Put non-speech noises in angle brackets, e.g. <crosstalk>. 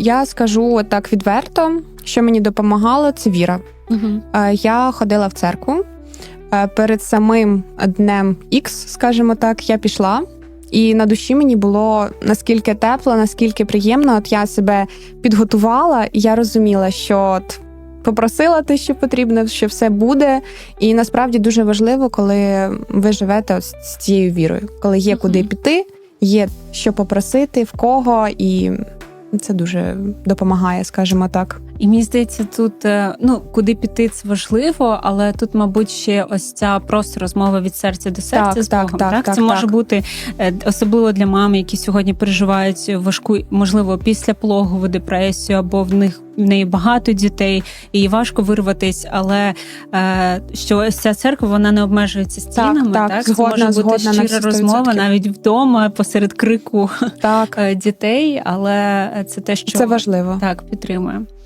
Я скажу так відверто, що мені допомагало, це віра. Угу. Е, Я ходила в церкву. Е, Перед самим днем X, скажімо так, я пішла. І на душі мені було наскільки тепло, наскільки приємно. От я себе підготувала, і я розуміла, що от попросила те, що потрібно, що все буде. І насправді дуже важливо, коли ви живете от з цією вірою, коли є Мгм. куди піти, є що попросити, в кого, і це дуже допомагає, скажімо так. І мені здається, тут е, ну куди піти це важливо, але тут, мабуть, ще ось ця просто розмова від серця до серця Так, з так, Богом. так, так, це може так. бути е, особливо для мам, які сьогодні переживають важку, можливо, післяпологову депресію, або в них в неї багато дітей, і важко вирватись. Але е, що ось ця церква вона не обмежується стінами. так, Так, згодна, це може згодна бути щира всі 100%. розмова навіть вдома посеред крику Так, <laughs> дітей, але це те, що це важливо. так підтримує.